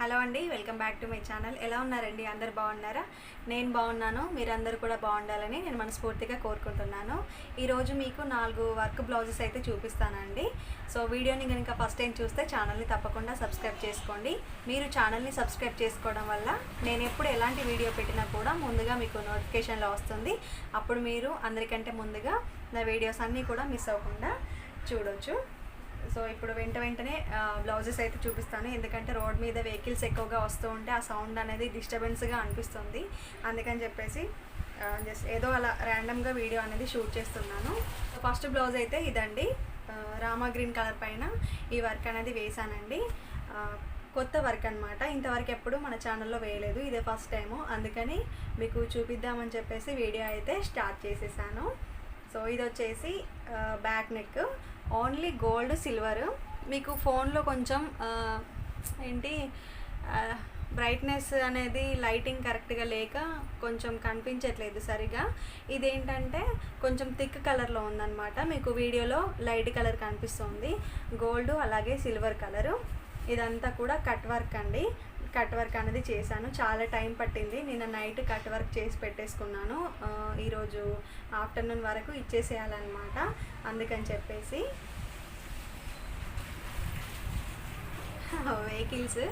Hello అండి welcome back to my channel. ఎలా ఉన్నారండి? అందరు బాగున్నారా? నేను బాగున్నాను. మీరందరూ కూడా బాగుండాలని నేను మనస్ఫూర్తిగా కోరుకుంటున్నాను. ఈరోజు మీకు నాలుగు వర్క్ బ్లౌజెస్ అయితే చూపిస్తానండి. సో వీడియోని కనుక ఫస్ట్ టైం చూస్తే ఛానల్ని తప్పకుండా సబ్స్క్రైబ్ చేసుకోండి. మీరు ఛానల్ని సబ్స్క్రైబ్ చేసుకోవడం వల్ల నేను ఎప్పుడు ఎలాంటి వీడియో పెట్టినా కూడా ముందుగా మీకు నోటిఫికేషన్లో వస్తుంది. అప్పుడు మీరు అందరికంటే ముందుగా నా వీడియోస్ అన్నీ కూడా మిస్ అవ్వకుండా చూడొచ్చు. సో ఇప్పుడు వెంట వెంటనే బ్లౌజెస్ అయితే చూపిస్తాను. ఎందుకంటే రోడ్ మీద వెహికల్స్ ఎక్కువగా వస్తూ ఉంటే ఆ సౌండ్ అనేది డిస్టర్బెన్స్గా అనిపిస్తుంది. అందుకని చెప్పేసి జస్ట్ ఏదో అలా ర్యాండమ్గా వీడియో అనేది షూట్ చేస్తున్నాను. ఫస్ట్ బ్లౌజ్ అయితే ఇదండి. రామా గ్రీన్ కలర్ పైన ఈ వర్క్ అనేది వేశానండి. కొత్త వర్క్ అనమాట ఇంతవరకు ఎప్పుడు మన ఛానల్లో వేయలేదు. ఇదే ఫస్ట్ టైము. అందుకని మీకు చూపిద్దామని చెప్పేసి వీడియో అయితే స్టార్ట్ చేసేసాను. సో ఇది వచ్చేసి back neck only gold silver. మీకు ఫోన్లో కొంచెం ఏంటి బ్రైట్నెస్ అనేది లైటింగ్ కరెక్ట్గా లేక కొంచెం కనిపించట్లేదు సరిగా. ఇదేంటంటే కొంచెం థిక్ కలర్లో ఉందన్నమాట. మీకు వీడియోలో లైట్ కలర్ కనిపిస్తుంది. గోల్డ్ అలాగే సిల్వర్ కలరు. ఇదంతా కూడా కట్ వర్క్ అండి. కట్ వర్క్ అనేది చేశాను. చాలా టైం పట్టింది. నిన్న నైట్ కట్ వర్క్ చేసి పెట్టేసుకున్నాను. ఈరోజు ఆఫ్టర్నూన్ వరకు ఇచ్చేసేయాలన్నమాట. అందుకని చెప్పేసి వెహికల్స్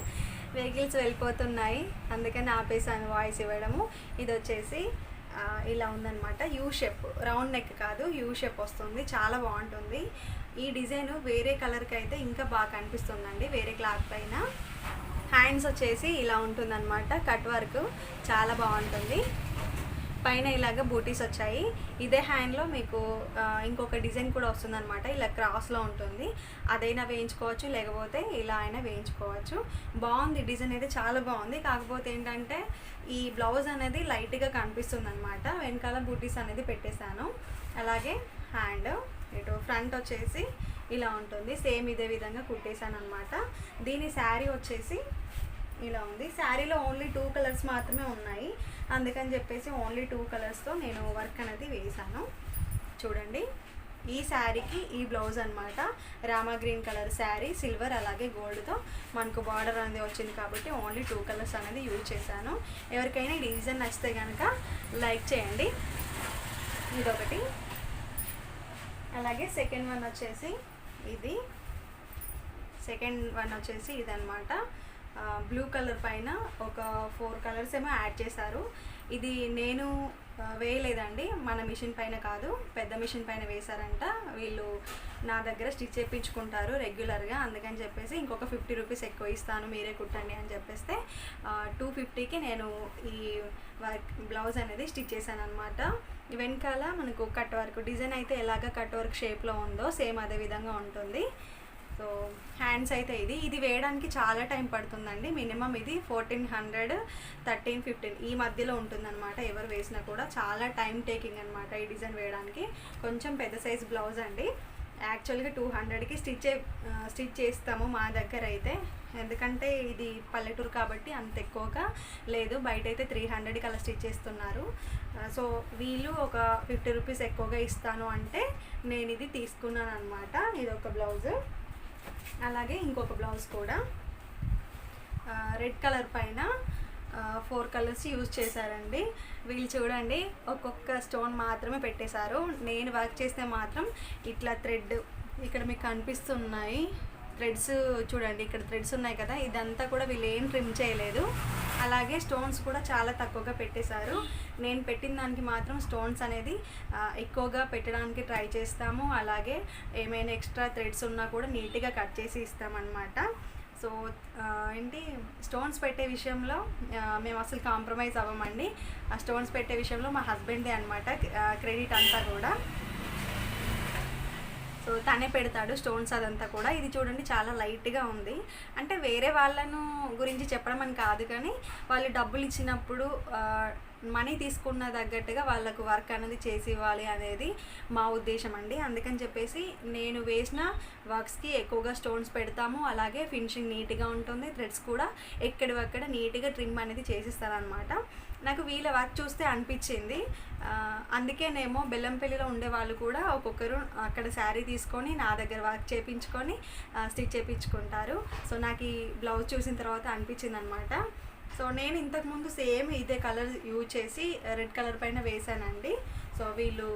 వెహికల్స్ వెళ్ళిపోతున్నాయి. అందుకని ఆపేసాను వాయిస్ ఇవ్వడము. ఇది వచ్చేసి ఇలా ఉందన్నమాట. యూ షేప్ రౌండ్ నెక్ కాదు యూ షేప్ వస్తుంది. చాలా బాగుంటుంది. ఈ డిజైన్ వేరే కలర్కి అయితే ఇంకా బాగా కనిపిస్తుందండి. వేరే క్లాత్ పైన. హ్యాండ్స్ వచ్చేసి ఇలా ఉంటుందన్నమాట. కట్ వర్క్ చాలా బాగుంటుంది. పైన ఇలాగ బూటీస్ వచ్చాయి. ఇదే హ్యాండ్లో మీకు ఇంకొక డిజైన్ కూడా వస్తుందన్నమాట. ఇలా క్రాస్లో ఉంటుంది. అదైనా వేయించుకోవచ్చు లేకపోతే ఇలా అయినా వేయించుకోవచ్చు. బాగుంది డిజైన్ అయితే చాలా బాగుంది. కాకపోతే ఏంటంటే ఈ బ్లౌజ్ అనేది లైట్గా కనిపిస్తుంది అనమాట వెనకాల బూటీస్ అనేది పెట్టేశాను. అలాగే హ్యాండ్ ఇటు ఫ్రంట్ వచ్చేసి ఇలా ఉంటుంది. సేమ్ ఇదే విధంగా కుట్టేశాను అనమాట దీని శారీ వచ్చేసి ఇలా ఉంది. శారీలో ఓన్లీ టూ కలర్స్ మాత్రమే ఉన్నాయి. అందుకని చెప్పేసి ఓన్లీ టూ కలర్స్తో నేను వర్క్ అనేది వేశాను. చూడండి. ఈ శారీకి ఈ బ్లౌజ్ అనమాట Rama green colour sari silver అలాగే గోల్డ్తో మనకు బార్డర్ అనేది వచ్చింది కాబట్టి ఓన్లీ టూ కలర్స్ అనేది యూజ్ చేశాను. ఎవరికైనా ఈ డిజైన్ నచ్చితే కనుక లైక్ చేయండి. ఇదొకటి. అలాగే సెకండ్ వన్ వచ్చేసి ఇది. సెకండ్ వన్ వచ్చేసి ఇదనమాట బ్లూ కలర్ పైన ఒక ఫోర్ కలర్స్ ఏమో యాడ్ చేశారు. ఇది నేను వేయలేదండి. మన మిషన్ పైన కాదు. పెద్ద మిషన్ పైన వేశారంట. వీళ్ళు నా దగ్గర స్టిచ్ చేయించుకుంటారు రెగ్యులర్గా అందుకని చెప్పేసి ఇంకొక ఫిఫ్టీ రూపీస్ ఎక్కువ ఇస్తాను. మీరే కుట్టండి అని చెప్పేస్తే టూ ఫిఫ్టీకి నేను ఈ వర్క్ బ్లౌజ్ అనేది స్టిచ్ చేశాను అనమాట వెనకాల మనకు కట్ వర్క్ డిజైన్ అయితే ఎలాగ కట్ వర్క్ షేప్లో ఉందో సేమ్ అదే విధంగా ఉంటుంది. సో హ్యాండ్స్ అయితే ఇది. ఇది వేయడానికి చాలా టైం పడుతుందండి. మినిమం ఇది ఫోర్టీన్ హండ్రెడ్ థర్టీన్ ఫిఫ్టీన్ ఈ మధ్యలో ఉంటుందన్నమాట. ఎవరు వేసినా కూడా చాలా టైం టేకింగ్ అనమాట ఈ డిజైన్ వేయడానికి. కొంచెం పెద్ద సైజ్ బ్లౌజ్ అండి. యాక్చువల్గా టూ హండ్రెడ్కి స్టిచ్ స్టిచ్ చేస్తాము మా దగ్గర అయితే. ఎందుకంటే ఇది పల్లెటూరు కాబట్టి అంత ఎక్కువగా లేదు. బయట అయితే త్రీ హండ్రెడ్కి అలా స్టిచ్ చేస్తున్నారు. సో వీళ్ళు ఒక ఫిఫ్టీ రూపీస్ ఎక్కువగా ఇస్తాను అంటే నేను ఇది తీసుకున్నాను అనమాట ఇది ఒక బ్లౌజ్. అలాగే ఇంకొక బ్లౌజ్ కూడా. రెడ్ కలర్ పైన ఫోర్ కలర్స్ యూజ్ చేశారండి. వీళ్ళు చూడండి ఒక్కొక్క స్టోన్ మాత్రమే పెట్టేశారు. నేను వర్క్ చేస్తే మాత్రం ఇట్లా థ్రెడ్ ఇక్కడ మీకు కనిపిస్తున్నాయి. థ్రెడ్స్ చూడండి ఇక్కడ థ్రెడ్స్ ఉన్నాయి కదా ఇదంతా కూడా వీళ్ళు ఏం ట్రిమ్ చేయలేదు. అలాగే స్టోన్స్ కూడా చాలా తక్కువగా పెట్టేశారు. నేను పెట్టిన దానికి మాత్రం స్టోన్స్ అనేది ఎక్కువగా పెట్టడానికి ట్రై చేస్తాము. అలాగే ఏమైనా ఎక్స్ట్రా థ్రెడ్స్ ఉన్నా కూడా నీట్గా కట్ చేసి ఇస్తామన్నమాట. సో ఏంటి స్టోన్స్ పెట్టే విషయంలో మేము అసలు కాంప్రమైజ్ అవ్వమండి. ఆ స్టోన్స్ పెట్టే విషయంలో మా హస్బెండే అనమాట క్రెడిట్ అంతా కూడా. సో తనే పెడతాడు స్టోన్స్ అదంతా కూడా. ఇది చూడండి చాలా లైట్గా ఉంది. అంటే వేరే వాళ్ళను గురించి చెప్పడం అని కాదు కానీ వాళ్ళు డబ్బులు ఇచ్చినప్పుడు మనీ తీసుకున్న తగ్గట్టుగా వాళ్ళకు వర్క్ అనేది చేసి ఇవ్వాలి అనేది మా ఉద్దేశం అండి. అందుకని చెప్పేసి నేను వేసిన వర్క్స్కి ఎక్కువగా స్టోన్స్ పెడతాము. అలాగే ఫినిషింగ్ నీట్గా ఉంటుంది. థ్రెడ్స్ కూడా ఎక్కడివక్కడ నీట్గా ట్రిమ్ అనేది చేసిస్తారనమాట నాకు వీళ్ళ వర్క్ చూస్తే అనిపించింది. అందుకేనేమో బెల్లంపల్లిలో ఉండే వాళ్ళు కూడా ఒక్కొక్కరు అక్కడ శారీ తీసుకొని నా దగ్గర వర్క్ చేయించుకొని స్టిచ్ చేయించుకుంటారు సో నాకు ఈ బ్లౌజ్ చూసిన తర్వాత అనిపించింది అనమాట సో నేను ఇంతకుముందు సేమ్ ఇదే కలర్ యూజ్ చేసి రెడ్ కలర్ పైన వేసానండి సో వీళ్ళు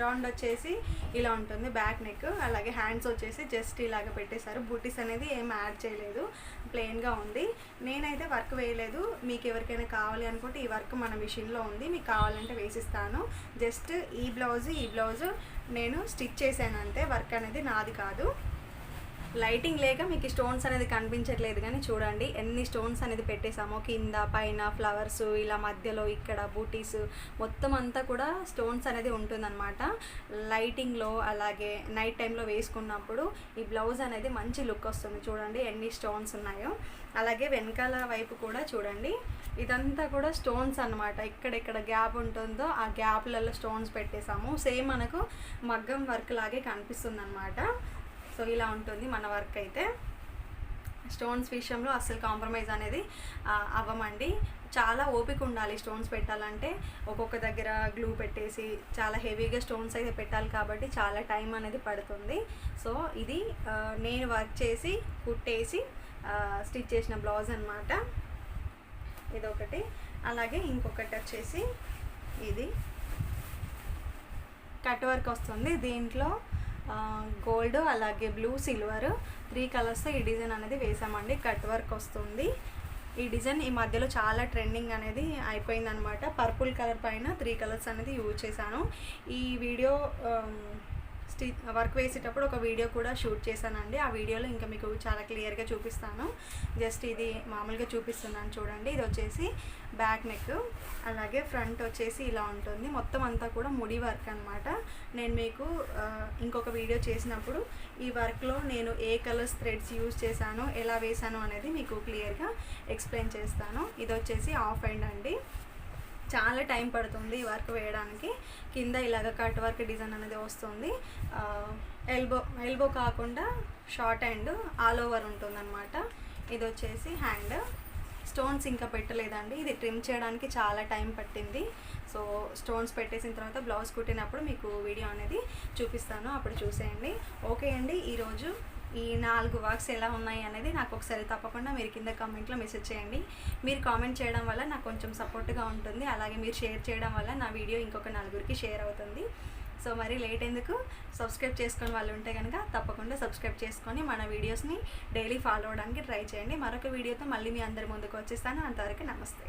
రౌండ్ వచ్చేసి ఇలా ఉంటుంది బ్యాక్ నెక్ అలాగే హ్యాండ్స్ వచ్చేసి జస్ట్ ఇలాగ పెట్టేశారు. బూటీస్ అనేది ఏం యాడ్ చేయలేదు ప్లెయిన్గా ఉంది. నేనైతే వర్క్ వేయలేదు మీకు ఎవరికైనా కావాలి అనుకుంటే ఈ వర్క్ మన మిషన్లో ఉంది మీకు కావాలంటే వేసిస్తాను. జస్ట్ ఈ బ్లౌజ్ ఈ బ్లౌజ్ నేను స్టిచ్ చేశాను అంతే వర్క్ అనేది నాది కాదు. లైటింగ్ లేక మీకు స్టోన్స్ అనేది కనిపించట్లేదు కానీ చూడండి ఎన్ని స్టోన్స్ అనేది పెట్టేసామో కింద పైన ఫ్లవర్స్ ఇలా మధ్యలో ఇక్కడ బూటీస్ మొత్తం అంతా కూడా స్టోన్స్ అనేది ఉంటుందన్నమాట. లైటింగ్లో అలాగే నైట్ టైంలో వేసుకున్నప్పుడు ఈ బ్లౌజ్ అనేది మంచి లుక్ వస్తుంది. చూడండి ఎన్ని స్టోన్స్ ఉన్నాయో. అలాగే వెనకాల వైపు కూడా చూడండి ఇదంతా కూడా స్టోన్స్ అనమాట ఎక్కడెక్కడ గ్యాప్ ఉంటుందో ఆ గ్యాప్లలో స్టోన్స్ పెట్టేసాము సేమ్ మనకు మగ్గం వర్క్ లాగే కనిపిస్తుంది అనమాట సో ఇలా ఉంటుంది మన వర్క్ అయితే. స్టోన్స్ విషయంలో అస్సలు కాంప్రమైజ్ అనేది అవ్వమండి. చాలా ఓపిక ఉండాలి స్టోన్స్ పెట్టాలంటే. ఒక్కొక్క దగ్గర గ్లూ పెట్టేసి చాలా హెవీగా స్టోన్స్ అయితే పెట్టాలి కాబట్టి చాలా టైం అనేది పడుతుంది. సో ఇది నేను వర్క్ చేసి కుట్టేసి స్టిచ్ చేసిన బ్లౌజ్ అనమాట ఇదొకటి. అలాగే ఇంకొకటి వచ్చేసి ఇది. కట్ వర్క్ వస్తుంది. దీంట్లో గోల్డ్ అలాగే బ్లూ సిల్వర్ త్రీ కలర్స్ ఈ డిజైన్ అనేది వేసామండి. కట్ వర్క్ వస్తుంది. ఈ డిజైన్ ఈ మధ్యలో చాలా ట్రెండింగ్ అనేది అయిపోయింది అనమాట పర్పుల్ కలర్ పైన త్రీ కలర్స్ అనేది యూజ్ చేశాను. ఈ వీడియో స్టి వర్క్ వేసేటప్పుడు ఒక వీడియో కూడా షూట్ చేశానండి. ఆ వీడియోలో ఇంకా మీకు చాలా క్లియర్గా చూపిస్తాను. జస్ట్ ఇది మామూలుగా చూపిస్తున్నాను చూడండి. ఇది వచ్చేసి బ్యాక్ నెక్ అలాగే ఫ్రంట్ వచ్చేసి ఇలా ఉంటుంది. మొత్తం అంతా కూడా ముడి వర్క్ అనమాట నేను మీకు ఇంకొక వీడియో చేసినప్పుడు ఈ వర్క్లో నేను ఏ కలర్స్ థ్రెడ్స్ యూజ్ చేశాను ఎలా వేశాను అనేది మీకు క్లియర్గా ఎక్స్ప్లెయిన్ చేస్తాను. ఇది వచ్చేసి ఆఫ్ అండ్ అండి. చాలా టైం పడుతుంది ఈ వర్క్ వేయడానికి. కింద ఇలాగ కట్ వర్క్ డిజైన్ అనేది వస్తుంది. ఎల్బో ఎల్బో కాకుండా షార్ట్ హ్యాండ్ ఆల్ ఓవర్ ఉంటుందన్నమాట. ఇది వచ్చేసి హ్యాండ్. స్టోన్స్ ఇంకా పెట్టలేదండి. ఇది ట్రిమ్ చేయడానికి చాలా టైం పట్టింది. సో స్టోన్స్ పెట్టేసిన తర్వాత బ్లౌజ్ కుట్టినప్పుడు మీకు వీడియో అనేది చూపిస్తాను. అప్పుడు చూసేయండి. ఓకే అండి. ఈరోజు ఈ నాలుగు వర్క్స్ ఎలా ఉన్నాయి అనేది నాకు ఒకసారి తప్పకుండా మీరు కింద కామెంట్లో మెసేజ్ చేయండి. మీరు కామెంట్ చేయడం వల్ల నాకు కొంచెం సపోర్ట్గా ఉంటుంది. అలాగే మీరు షేర్ చేయడం వల్ల నా వీడియో ఇంకొక నలుగురికి షేర్ అవుతుంది. సో మరి లేట్ ఎందుకు? సబ్స్క్రైబ్ చేసుకొని వాళ్ళు ఉంటే కనుక తప్పకుండా సబ్స్క్రైబ్ చేసుకొని మన వీడియోస్ని డైలీ ఫాలో అవడానికి ట్రై చేయండి. మరొక వీడియోతో మళ్ళీ మీ అందరి ముందుకు వచ్చేస్తాను. అంతవరకు నమస్తే.